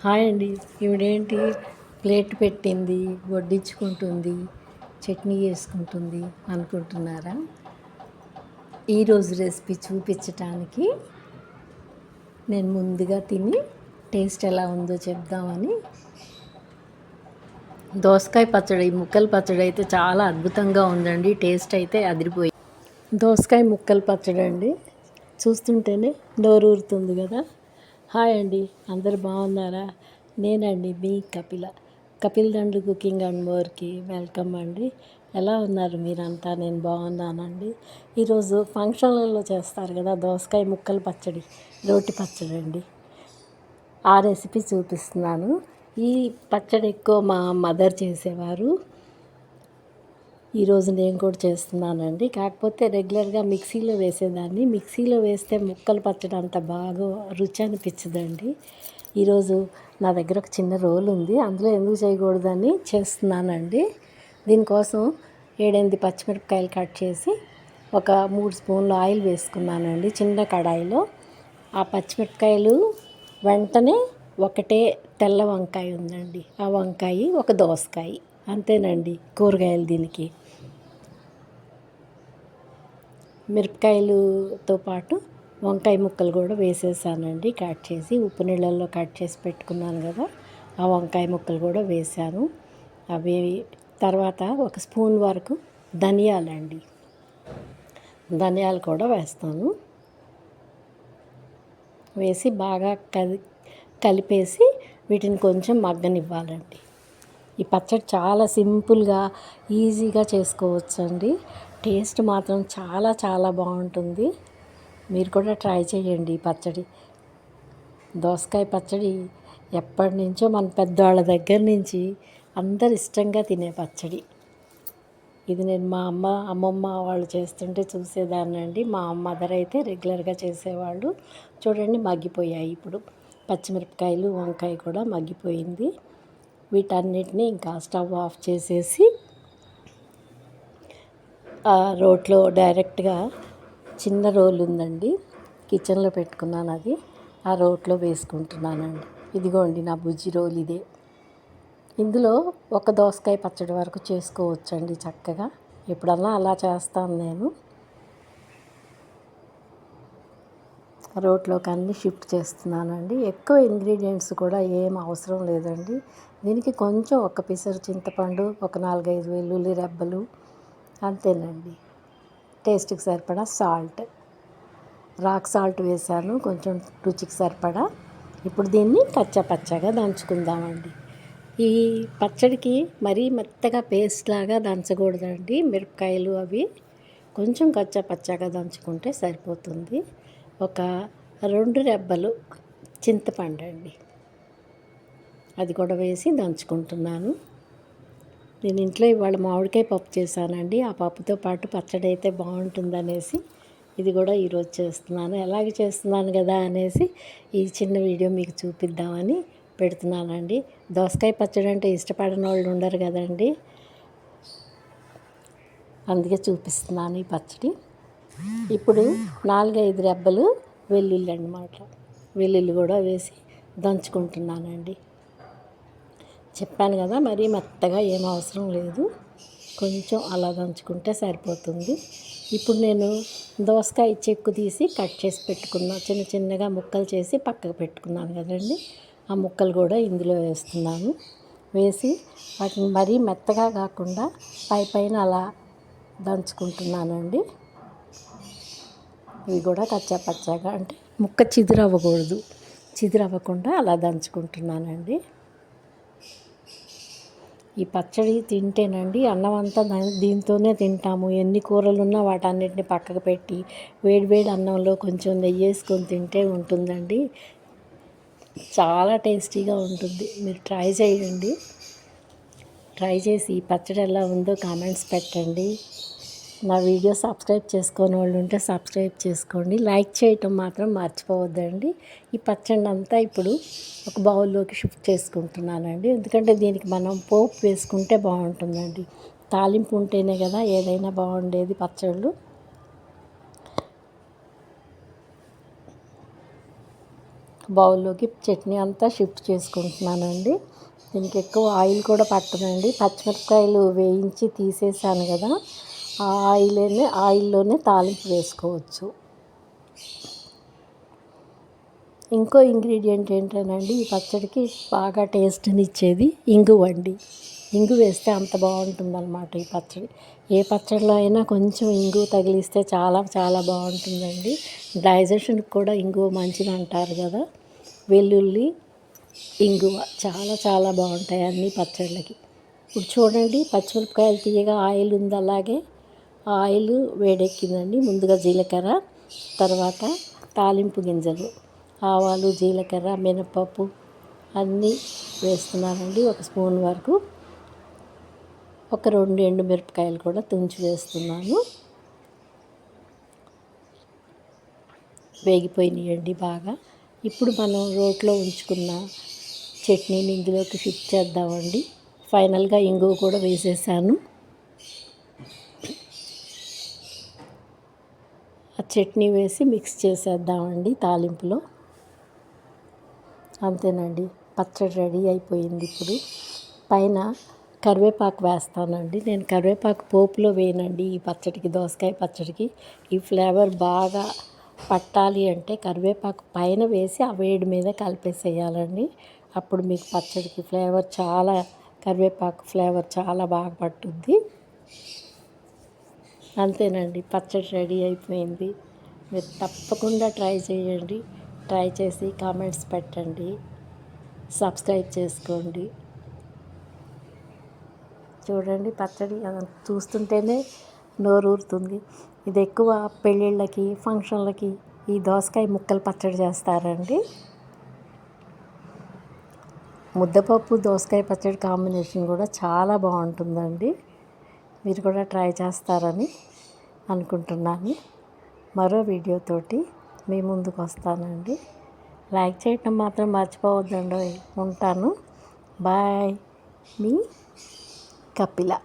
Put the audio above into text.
Hi అండి. ఈవిడేంటి? Plate పెట్టింది వడ్డించుకుంటుంది చట్నీ చేసుకుంటుంది అనుకుంటున్నారా? ఈరోజు రెసిపీ చూపించటానికి నేను ముందుగా తిని టేస్ట్ ఎలా ఉందో చెప్దామని. దోసకాయ పచ్చడి ముక్కల పచ్చడి అయితే చాలా అద్భుతంగా ఉందండి. టేస్ట్ అయితే అదిరిపోయి. దోసకాయ ముక్కల పచ్చడి అండి చూస్తుంటేనే నోరు ఊరుతుంది కదా. హాయ్ అండి. అందరు బాగున్నారా? నేనండి మీ కపిల. కపిల్ దండు కుకింగ్ అండ్ మోర్కి వెల్కమ్ అండి. ఎలా ఉన్నారు మీరంతా? నేను బాగున్నానండి. ఈరోజు ఫంక్షన్లలో చేస్తారు కదా దోసకాయ ముక్కలు పచ్చడి రోటి పచ్చడి అండి. ఆ రెసిపీ చూపిస్తున్నాను. ఈ పచ్చడి ఎక్కువ మా మదర్ చేసేవారు. ఈరోజు నేను కూడా చేస్తున్నానండి. కాకపోతే రెగ్యులర్గా మిక్సీలో వేసేదాన్ని. మిక్సీలో వేస్తే ముక్కలు పచ్చడి అంత బాగా రుచి అనిపించదండి. ఈరోజు నా దగ్గర ఒక చిన్న రోల్ ఉంది. అందులో ఎందుకు చేయకూడదని చేస్తున్నానండి. దీనికోసం ఏడెనిమిది పచ్చిమిరపకాయలు కట్ చేసి ఒక మూడు స్పూన్లు ఆయిల్ వేసుకున్నానండి చిన్న కడాయిలో. ఆ పచ్చిమిరపకాయలు వెంటనే ఒకటే తెల్ల వంకాయ ఉందండి. ఆ వంకాయ ఒక దోసకాయ. అంతేనండి కూరగాయలు దీనికి. మిరపకాయలుతో పాటు వంకాయ ముక్కలు కూడా వేసేసానండి. కట్ చేసి ఉప్పు నీళ్ళల్లో కట్ చేసి పెట్టుకున్నాను కదా ఆ వంకాయ ముక్కలు కూడా వేసాను. అవి తర్వాత ఒక స్పూన్ వరకు ధనియాలండి. ధనియాలు కూడా వేస్తాను. వేసి బాగా కది కలిపేసి వీటిని కొంచెం మగ్గనివ్వాలండి. ఈ పచ్చడి చాలా సింపుల్గా ఈజీగా చేసుకోవచ్చండి. టేస్ట్ మాత్రం చాలా చాలా బాగుంటుంది. మీరు కూడా ట్రై చేయండి ఈ పచ్చడి. దోసకాయ పచ్చడి ఎప్పటి నుంచో మన పెద్దవాళ్ళ దగ్గర నుంచి అందరు ఇష్టంగా తినే పచ్చడి. ఇది నేను మా అమ్మ అమ్మమ్మ వాళ్ళు చేస్తుంటే చూసేదాన్నండి మా మదర్ అయితే రెగ్యులర్గా చేసేవాళ్ళు. చూడండి మగ్గిపోయాయి ఇప్పుడు. పచ్చిమిరపకాయలు వంకాయ కూడా మగ్గిపోయింది. వీటన్నిటిని ఇంకా స్టవ్ ఆఫ్ చేసేసి రోట్లో డైరెక్ట్గా చిన్న రోల్ ఉందండి. కిచెన్లో పెట్టుకున్నాను అది. ఆ రోట్లో వేసుకుంటున్నానండి. ఇదిగోండి నా బుజ్జి రోల్ ఇదే. ఇందులో ఒక దోసకాయ పచ్చడి వరకు చేసుకోవచ్చండి చక్కగా. ఎప్పుడన్నా అలా చేస్తాను నేను. రోట్లోకి అన్ని షిఫ్ట్ చేస్తున్నానండి. ఎక్కువ ఇంగ్రీడియంట్స్ కూడా ఏం అవసరం లేదండి. దీనికి కొంచెం ఒక పిసరు చింతపండు ఒక నాలుగైదు వెల్లుల్లి రెబ్బలు అంతేనండి. టేస్ట్కి సరిపడా సాల్ట్. రాక్ సాల్ట్ వేసాను కొంచెం రుచికి సరిపడా. ఇప్పుడు దీన్ని కచ్చా పచ్చగా దంచుకుందామండి. ఈ పచ్చడికి మరీ మెత్తగా పేస్ట్ లాగా దంచకూడదండి. మిరపకాయలు అవి కొంచెం కచ్చా పచ్చగా దంచుకుంటే సరిపోతుంది. ఒక రెండు రెబ్బలు చింతపండు అండి అది కూడా వేసి దంచుకుంటున్నాను. నేను ఇంట్లో ఇవాళ మామిడికాయ పప్పు చేశానండి. ఆ పప్పుతో పాటు పచ్చడి అయితే బాగుంటుందనేసి ఇది కూడా ఈరోజు చేస్తున్నాను. ఎలాగ చేస్తున్నాను కదా అనేసి ఈ చిన్న వీడియో మీకు చూపిద్దామని పెడుతున్నానండి. దోసకాయ పచ్చడి అంటే ఇష్టపడని వాళ్ళు ఉండరు కదండి. అందుకే చూపిస్తున్నాను ఈ పచ్చడి. ఇప్పుడు నాలుగైదు రెబ్బలు వెల్లుల్లి అన్నమాట. వెల్లుల్లి కూడా వేసి దంచుకుంటున్నానండి. చెప్పాను కదా మరీ మెత్తగా ఏం అవసరం లేదు. కొంచెం అలా దంచుకుంటే సరిపోతుంది. ఇప్పుడు నేను దోసకాయ చెక్కు తీసి కట్ చేసి పెట్టుకున్నా. చిన్న చిన్నగా ముక్కలు చేసి పక్కకు పెట్టుకున్నాను కదండి. ఆ ముక్కలు కూడా ఇందులో వేస్తున్నాను. వేసి వాటిని మరీ మెత్తగా కాకుండా పై పైన అలా దంచుకుంటున్నానండి. ఇవి కూడా కచ్చా పచ్చాగా అంటే ముక్క చిదురవ్వకూడదు. చిదురవ్వకుండా అలా దంచుకుంటున్నానండి. ఈ పచ్చడి తింటేనండి అన్నం అంతా దీంతోనే తింటాము. ఎన్ని కూరలు ఉన్నా వాటన్నిటిని పక్కకు పెట్టి వేడి వేడి అన్నంలో కొంచెం నెయ్యి వేసుకొని తింటే ఉంటుందండి. చాలా టేస్టీగా ఉంటుంది. మీరు ట్రై చేయండి. ట్రై చేసి ఈ పచ్చడి ఎలా ఉందో కామెంట్స్ పెట్టండి. నా వీడియో సబ్స్క్రైబ్ చేసుకోని వాళ్ళు ఉంటే సబ్స్క్రైబ్ చేసుకోండి. లైక్ చేయటం మాత్రం మర్చిపోవద్దండి. ఈ పచ్చడి అంతా ఇప్పుడు ఒక బౌల్లోకి షిఫ్ట్ చేసుకుంటున్నానండి. ఎందుకంటే దీనికి మనం పోపు వేసుకుంటే బాగుంటుందండి. తాలింపు ఉంటేనే కదా ఏదైనా బాగుండేది పచ్చళ్ళు. బౌల్లోకి చట్నీ అంతా షిఫ్ట్ చేసుకుంటున్నానండి. దీనికి ఎక్కువ ఆయిల్ కూడా పట్టదండి. పచ్చిమిరపకాయలు వేయించి తీసేసాను కదా. ఆ ఆయిల్లోనే ఆయిల్లోనే తాలింపు వేసుకోవచ్చు. ఇంకో ఇంగ్రీడియంట్ ఏంటంటే ఈ పచ్చడికి బాగా టేస్ట్ని ఇచ్చేది ఇంగువ అండి ఇంగు వేస్తే అంత బాగుంటుందన్నమాట ఈ పచ్చడి. ఏ పచ్చడిలో అయినా కొంచెం ఇంగు తగిలిస్తే చాలా చాలా బాగుంటుందండి. డైజెషన్కి కూడా ఇంగువ మంచిది అంటారు కదా. వెల్లుల్లి ఇంగువ చాలా చాలా బాగుంటాయి అన్ని పచ్చళ్ళకి. ఇప్పుడు చూడండి పచ్చిమిరపకాయలు తీయగా ఆయిల్ ఉంది అలాగే ఆయిల్ వేడెక్కిందండి ముందుగా జీలకర్ర తర్వాత తాలింపు గింజలు ఆవాలు జీలకర్ర మినపప్పు అన్నీ వేస్తున్నానండి ఒక స్పూన్ వరకు. ఒక రెండు ఎండు మిరపకాయలు కూడా తుంచి వేస్తున్నాను. వేగిపోయినాయండి బాగా. ఇప్పుడు మనం రోట్లో ఉంచుకున్న చట్నీని ఇందులోకి ఫిట్ చేద్దామండి. ఫైనల్గా ఇంగువ కూడా వేసేసాను. ఆ చట్నీ వేసి మిక్స్ చేసేద్దామండి తాలింపులో. అంతేనండి పచ్చడి రెడీ అయిపోయింది ఇప్పుడు. పైన కరివేపాకు వేస్తానండి. నేను కరివేపాకు పోపులో వేయనండి ఈ పచ్చడికి దోసకాయ పచ్చడికి. ఈ ఫ్లేవర్ బాగా పట్టాలి అంటే కరివేపాకు పైన వేసి ఆ వేడి మీద కలిపేసేయాలండి. అప్పుడు మీకు పచ్చడికి ఫ్లేవర్ చాలా కరివేపాకు ఫ్లేవర్ చాలా బాగా పట్టుద్ది. అంతేనండి. పచ్చడి రెడీ అయిపోయింది. మీరు తప్పకుండా ట్రై చేయండి. ట్రై చేసి కామెంట్స్ పెట్టండి. సబ్స్క్రైబ్ చేసుకోండి. చూడండి పచ్చడి చూస్తుంటేనే నోరూరుతుంది ఇది ఎక్కువ పెళ్ళిళ్ళకి ఫంక్షన్లకి ఈ దోసకాయ ముక్కలు పచ్చడి చేస్తారండి. ముద్దపప్పు దోసకాయ పచ్చడి కాంబినేషన్ కూడా చాలా బాగుంటుందండి. మీరు కూడా ట్రై చేస్తారని అనుకుంటున్నాను. మరో వీడియోతోటి మీ ముందుకు వస్తానండి. లైక్ చేయటం మాత్రం మర్చిపోవద్దండి. ఉంటాను. బాయ్. మీ కపిల.